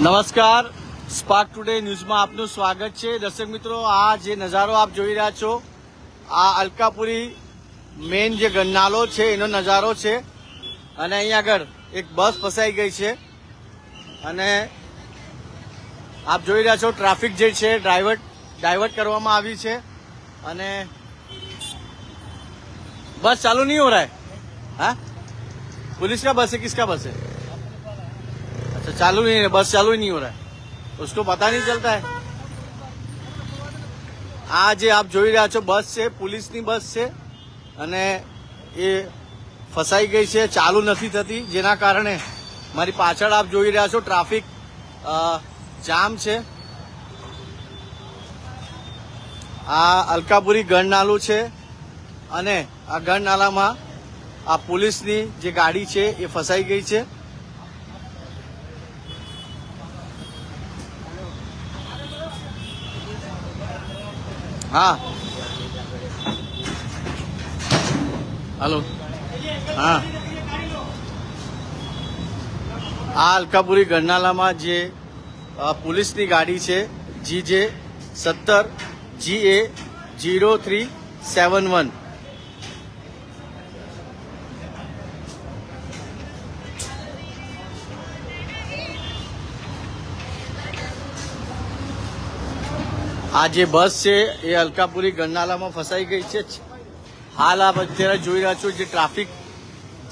નમસ્કાર spark today ન્યૂઝમાં આપનું સ્વાગત છે દર્શક મિત્રો આ જે નજારો આપ જોઈ રહ્યા છો આ અલકાપુરી મેઇન જે ગન્નાલો છે એનો નજારો છે અને અહીં આગળ એક બસ ફસાઈ ગઈ છે અને આપ જોઈ રહ્યા છો ટ્રાફિક જે છે ડાયવર્ટ ડાયવર્ટ કરવામાં આવી છે અને બસ ચાલુ નહીં હો રહા है हाँ पुलिस का बस है किसका बस है अच्छा चालू नहीं है बस चालू ही नहीं हो रहा है उसको पता नहीं चलता है આ જે આપ જોઈ રહ્યા છો બસ છે પોલીસની બસ છે અને એ ફસાઈ ગઈ છે ચાલુ નથી થતી જેના કારણે મારી પાછળ આપ જોઈ રહ્યા છો ટ્રાફિક અ, જામ છે આ અલકાપુરી ગણનાલું છે અને આ ગણનાલામાં આ પોલીસની જે ગાડી છે એ ફસાઈ ગઈ છે હા. હલો. હા. આ અલકાપુરી ગરનાલામાં જે પોલીસની ગાડી છે, જી જે સત્તર, G A zero three seven one. આ જે બસ છે, એ અલકાપુરી ગરનાલામાં ફસાઈ ગઈ છે. હાલ આપ અત્યારે જોઈ રહ્યા છો જે ટ્રાફિક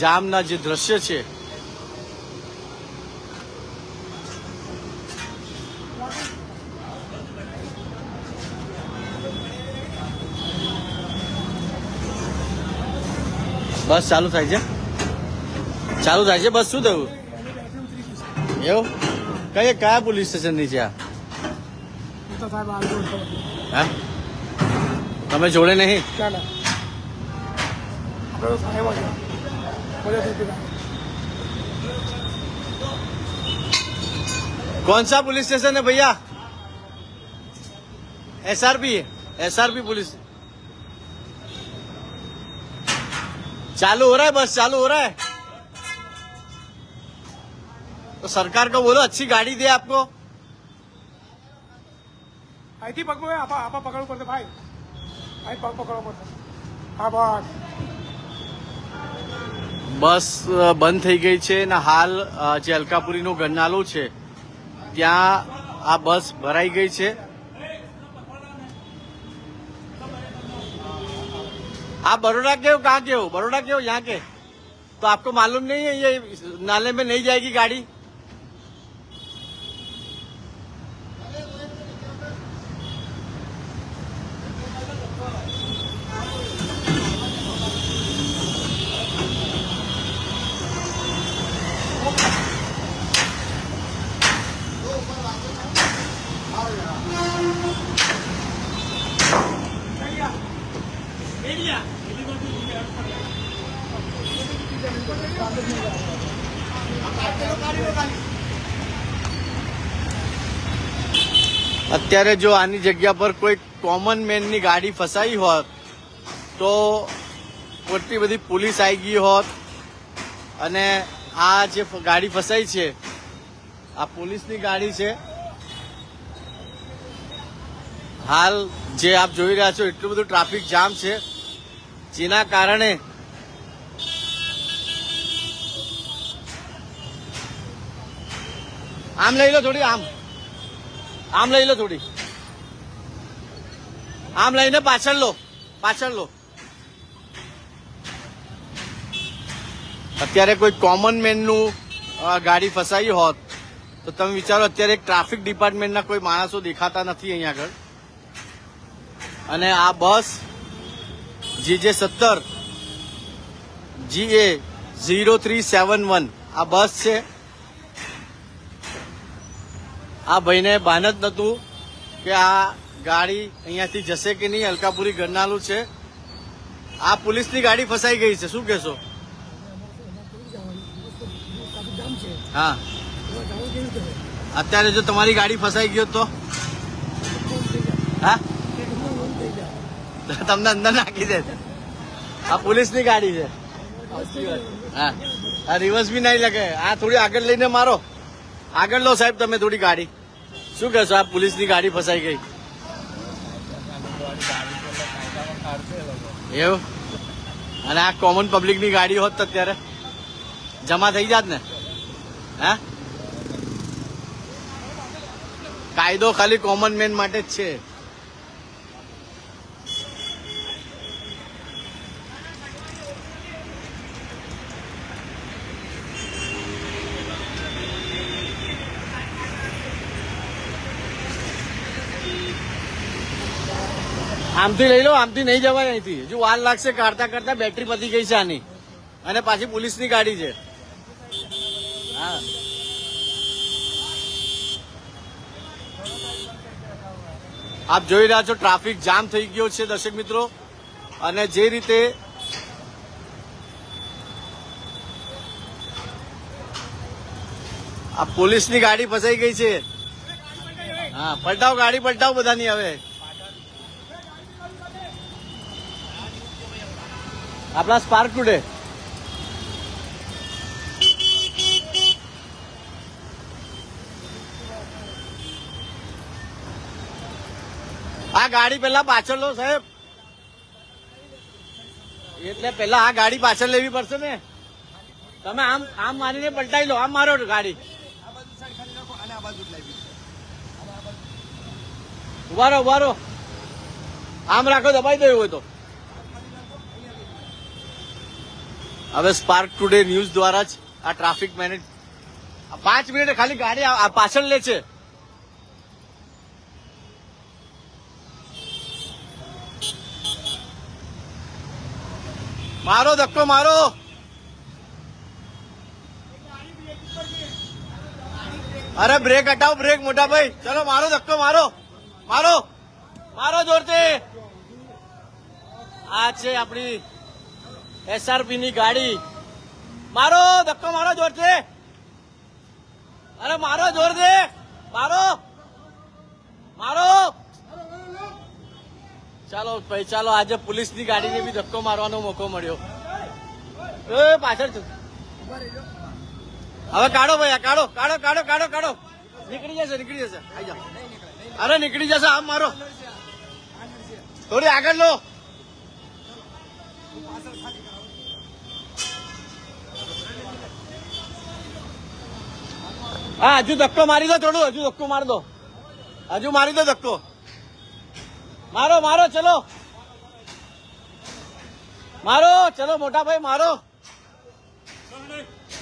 જામના જે દ્રશ્ય છે. બસ ચાલુ થાય છે? ચાલુ થાય છે? બસ શું થયું? એવું? કઈ, કયા પોલીસ સ્ટેશનની છે આ? તો સાહેબ આ લોકો ખબર. હા તમે જોડે નહીં ક્યાં ના આપણે તો સાહેબ જ બધા દૂર कौन सा पुलिस स्टेशन है भैया एसआरपी है एसआरपी पुलिस चालू हो रहा है बस चालू हो रहा है तो सरकार को बोलो अच्छी गाड़ी दे आपको અહીંથી પગ પગ આપા આપા પકડવું પડશે ભાઈ અહીં પગ પકડવો પડશે હા બસ બસ અ, બંધ થઈ ગઈ છે ને હાલ અ, જે અલકાપુરીનું ગન્નાલું છે ત્યાં આ બસ ભરાઈ ગઈ છે आप बड़ोड़ा के हो कहाँ के हो बड़ोड़ा के हो यहाँ के तो आपको मालूम नहीं है ये नाले में नहीं जाएगी गाड़ी અત્યારે જો આની જગ્યા પર કોઈ કોમન મેનની ગાડી ફસાઈ હોત, તો એટલી બધી પોલીસ આવી ગઈ હોત અને આ જે ગાડી ફસાઈ છે, આ પોલીસની ગાડી છે. હાલ જે આપ જોઈ રહ્યા છો, એટલું બધું ટ્રાફિક જામ છે, જેના કારણે આમ લઈ લો થોડી, આમ. આમ લઈ લો થોડી. આમ લઈને પાછળ લો પાછળ લો. અત્યારે કોઈ કોમન મેનનું ગાડી ફસાઈ હોત, તો તમે વિચારો અત્યારે ટ્રાફિક ડિપાર્ટમેન્ટના કોઈ માણસો દેખાતા નથી અહીંયા આગળ. અને આ બસ જી જે સત્તર G A zero three seven one, આ બસ છે. આ ભાઈને બાન જ નહોતું કે આ ગાડી અહીંયાથી જશે કે નહીં, અલકાપુરી ગરનાલું છે. આ પોલીસની ગાડી ફસાઈ ગઈ છે, શું કહેશો? હા. અત્યારે જો તમારી ગાડી ફસાઈ ગયો તો? હા? તમને અંદર નાખી દે. આ પોલીસની ગાડી છે. હા. રિવર્સ બી નહીં લગે આ થોડી આગળ લઈને મારો. આગળ લો સાહેબ, તમે થોડી ગાડી. શું કહેશો, આ પોલીસની ગાડી ફસાઈ ગઈ? એવું? અને આ કોમન પબ્લિકની ગાડી હોત તો અત્યારે? જમા થઈ જાત ને? હે? કાયદો ખાલી કોમન મેન માટે જ છે. આમથી લઈ લો, આમથી નહીં જવાય અહીંથી. હજુ વાર લાગશે કાઢતા કાઢતા બેટરી પતી ગઈ છે આની. અને પાછી પોલીસની ગાડી છે. હા. આપ જોઈ રહ્યા છો, ટ્રાફિક જામ થઈ ગયો છે દર્શક મિત્રો. અને જે રીતે આ પોલીસની ગાડી ફસાઈ ગઈ છે. હા, પલટાવ, ગાડી પલટાવ બધાની હવે. આપણા સ્પાર્ક ટુડે આ ગાડી પેલા પાછળ લો સાહેબ. એટલે પેલા આ ગાડી પાછળ લેવી પડશે ને. તમે આમ આમ મારીને પલટાઈ લો, આમ મારો ગાડી. ઉભારો ઉભારો આમ રાખો, દબાઈ દો એવું હોય તો. હવે સ્પાર્ક ટુડે ન્યૂઝ દ્વારા જ આ ટ્રાફિક મેનેજ પાંચ મિનિટ ખાલી ગાડી આ પાછળ લે છે. મારો, ધક્કો મારો. અરે બ્રેક હટાવો બ્રેક મોટા ભાઈ. ચલો, મારો, ધક્કો મારો. મારો. મારો જોરથી. આ છે આપણી એસઆરપી ની ગાડી. મારો, ધક્કો મારો, જોર છે. અરે મારો, જોર છે. મારો. મારો. ચાલો, ભાઈ, ચાલો, આજે પોલીસની ગાડી ને બી ધક્કો મારવાનો મોકો મળ્યો. એ, પાછળ છું. હવે કાઢો, ભાઈ, આ કાઢો કાઢો કાઢો કાઢો કાઢો. નીકળી જશે નીકળી જશે. આઈ જાઓ. અરે, નીકળી જશે, આમ મારો. થોડી આગળ લો. હા, હજુ ધક્કો મારી દો થોડું, હજુ ધક્કો મારી દો. હજુ મારી દો ધક્કો. મારો મારો, ચલો. મારો, ચલો, મોટા ભાઈ, મારો.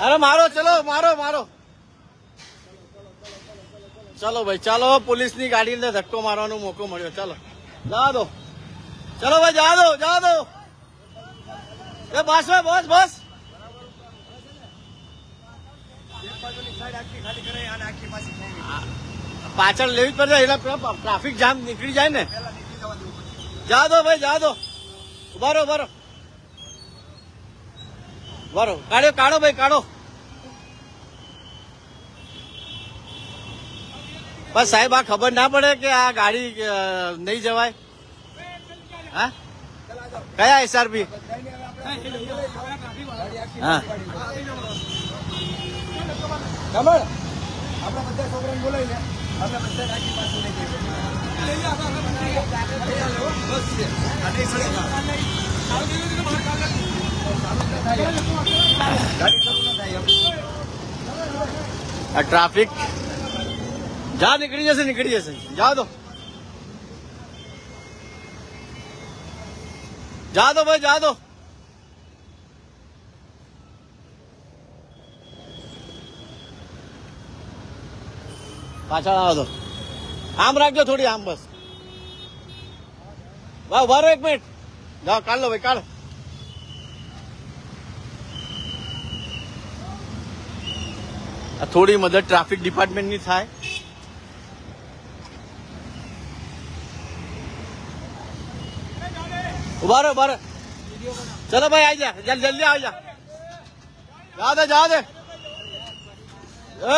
અરે, મારો, ચલો, મારો મારો. ચલો ભાઈ, ચાલો, પોલીસની ગાડીને ધક્કો મારવાનો મોકો મળ્યો. ચાલો. જવા દો. ચલો ભાઈ, જવા દો જવા દો. એ બસ ભાઈ બસ બસ. પાછળ લેવી જ પડશે એટલે ટ્રાફિક જામ નીકળી જાય ને જા દો ભાઈ જા દો ઉભારો ઉભારો ઊભા રહો કાઢો કાઢો ભાઈ કાઢો બસ સાહેબ આ ખબર ના પડે કે આ ગાડી નહીં જવાય હા કયા એસઆરપી હા આપણા બધા છોકરાને બોલાવી લે આપણે બધા રાખી પાછું લઈ જઈએ ગાડી શરૂ ન થાય એમ આ ટ્રાફિક જા નીકળી જશે નીકળી જશે જા દો જા દો ભાઈ જા દો પાછળ આવો તો. આમ રાખજો થોડી આમ બસ. વાહ વારો એક મિનિટ. જાઓ, કાઢ લો ભાઈ, કાઢ. થોડી મદદ ટ્રાફિક ડિપાર્ટમેન્ટની થાય. ઊભા રહો ચલો ભાઈ આવી જા. જલ્દી આવી જા. જા દે જા દે.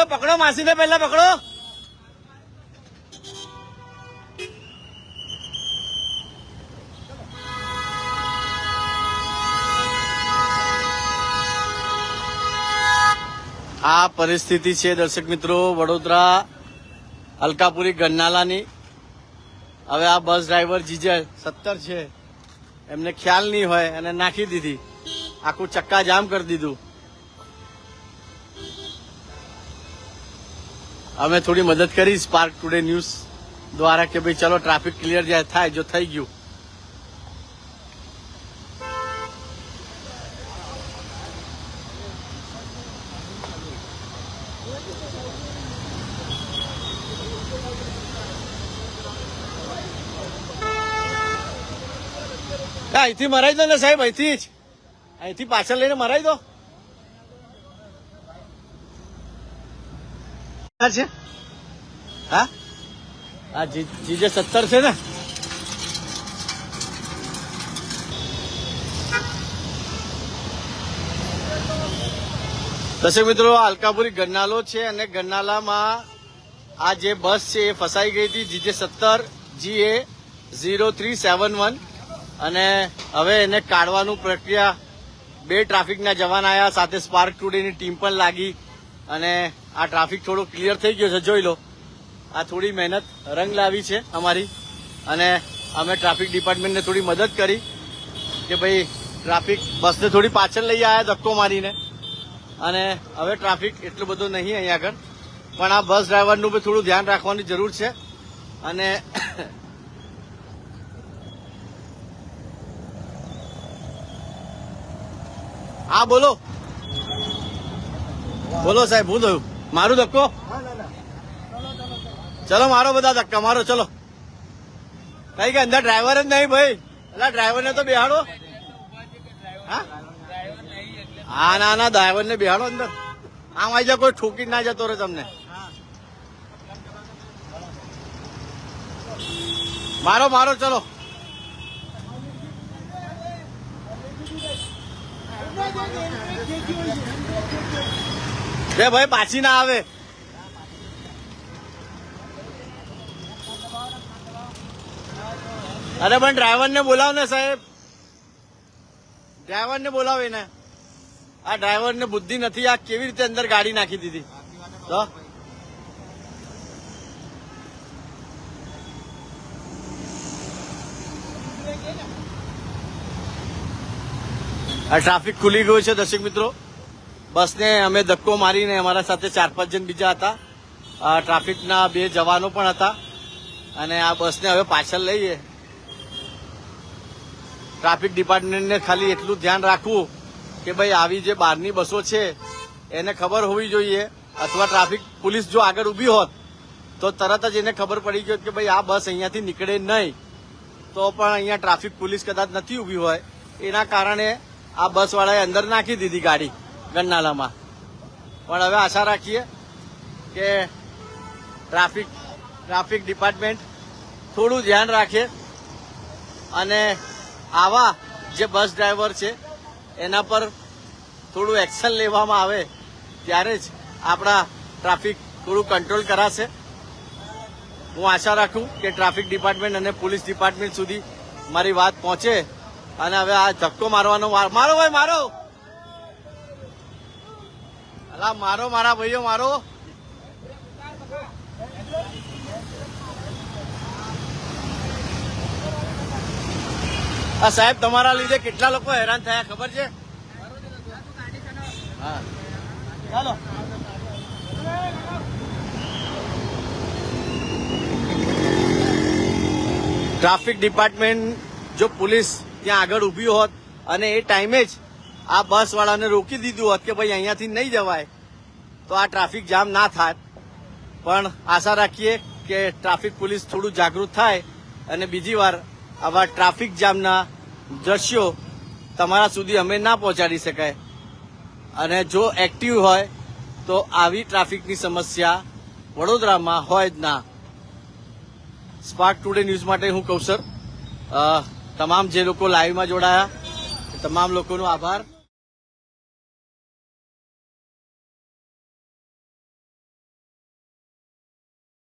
પકડો માસીને પહેલા, પકડો. આ પરિસ્થિતિ છે, દર્શક મિત્રો, વડોદરા, અલકાપુરી ગન્નાલાની હવે આ બસ ડ્રાઈવર જીજે સત્તર છે. એમને ખ્યાલ નહીં હોય અને નાખી દીધી. આખું ચક્કા જામ કરી દીધું. અમે થોડી મદદ કરી સ્પાર્ક ટુડે ન્યૂઝ દ્વારા કે ભાઈ ચલો ટ્રાફિક ક્લિયર થાય, જો થઈ ગયું આ અહીંથી મરાઈ દો ને સાહેબ, અહીંથી જ. અહીંથી પાછળ લઈને મરાઈ દો. છે? હા? આ જીજે સત્તર છે ને? દર્શક મિત્રો અલકાપુરી ગન્નાલો છે અને ગન્નાલામાં આ જે બસ છે એ ફસાઈ ગઈ હતી, જીજે સત્તર G A zero three seven one. અને હવે એને કાઢવાનું પ્રક્રિયા. બે ટ્રાફિકના જવાન આવ્યા સાથે સ્પાર્ક ટુડેની ટીમ પણ લાગી. અને આ ટ્રાફિક થોડો ક્લિયર થઈ ગયો છે, જોઈ લો. આ થોડી મહેનત રંગ લાવી છે અમારી. અને અમે ટ્રાફિક ડિપાર્ટમેન્ટને થોડી મદદ કરી કે ભાઈ, ટ્રાફિક બસને થોડી પાછળ લઈ આવ્યા ધક્કો મારીને. અને હવે ટ્રાફિક એટલું બધો નહીં અહીંયા આગળ. પણ આ બસ ડ્રાઈવરનું બી થોડું ધ્યાન રાખવાની જરૂર છે. અને હા, બોલો. બોલો સાહેબ, હું થયું? મારું ધક્કો? ના ના ના ચલો, મારો બધા ધક્કા, મારો, ચલો. કઈ કે, અંદર ડ્રાઈવર જ નહીં ભાઈ. એટલે ડ્રાઈવરને તો બેહાડો. હા? ના ના ડ્રાઈવરને બેહાડો અંદર. આમ આવી જાય કોઈ ઠોકી ના જતો રહે તમને. મારો મારો, ચલો. બે ભાઈ, પાછી ના આવે. અરે પણ ડ્રાઈવરને બોલાવ ને સાહેબ. ડ્રાઈવરને બોલાવે ને આ ડ્રાઈવરને બુદ્ધિ નથી, આ કેવી રીતે અંદર ગાડી નાખી દીધી? તો આ ટ્રાફિક ખુલી ગયું છે દર્શક મિત્રો. બસને અમે ધક્કો મારીને અમારા સાથે ચાર પાંચ જણ બીજા હતા. ટ્રાફિકના બે જવાનો પણ હતા. અને આ બસને હવે પાછળ લઈએ. ટ્રાફિક ડિપાર્ટમેન્ટને ખાલી એટલું ધ્યાન રાખવું કે ભાઈ આવી જે બહારની બસો છે, એને ખબર હોવી જોઈએ. અથવા ટ્રાફિક પોલીસ જો આગળ ઊભી હોત, તો તરત જ એને ખબર પડી ગઈ કે ભાઈ આ બસ અહીંયાથી નીકળે નહીં. તો પણ અહીંયા ટ્રાફિક પોલીસ કદાચ નથી ઊભી હોય. એના કારણે આ બસવાળાએ અંદર નાખી દીધી ગાડી ગન્નાલામાં પણ હવે આશા રાખીએ કે ટ્રાફિક ટ્રાફિક ડિપાર્ટમેન્ટ થોડું ધ્યાન રાખે અને આવા જે બસ ડ્રાઈવર છે, એના પર થોડું એક્શન લેવામાં આવે ત્યારે જ આપણા ટ્રાફિક થોડું કંટ્રોલ કરાશે. હું આશા રાખું કે ટ્રાફિક ડિપાર્ટમેન્ટ અને પોલીસ ડિપાર્ટમેન્ટ સુધી મારી વાત પહોંચે. અને હવે આ ધક્કો મારવાનો મારો ભાઈ, મારો! અલા, મારો, મારા ભાઈઓ, મારો! આ સાહેબ, તમારા લીધે કેટલા લોકો હેરાન થયા, ખબર છે? હા. ચાલો. ટ્રાફિક ડિપાર્ટમેન્ટ, જો પોલીસ ત્યાં આગળ ઊભી હોત અને એ ટાઈમે જ આ બસ વાળાને રોકી દીધું હોત કે ભાઈ અહીંયાથી નહીં જવાય, તો આ ટ્રાફિક જામ ના થાત. પણ આશા રાખીએ કે ટ્રાફિક પોલીસ થોડું જાગૃત થાય અને બીજી વાર આવા ટ્રાફિક જામના દ્રશ્યો તમારા સુધી અમે ના પહોંચાડી શકાય. અને જો એક્ટિવ હોય, તો આવી ટ્રાફિકની સમસ્યા વડોદરામાં હોય જ ના. સ્પાર્ક ટુડે ન્યૂઝ માટે હું કૌશર તમામ જે લોકો લાઈવમાં જોડાયા તમામ લોકોનો આભાર.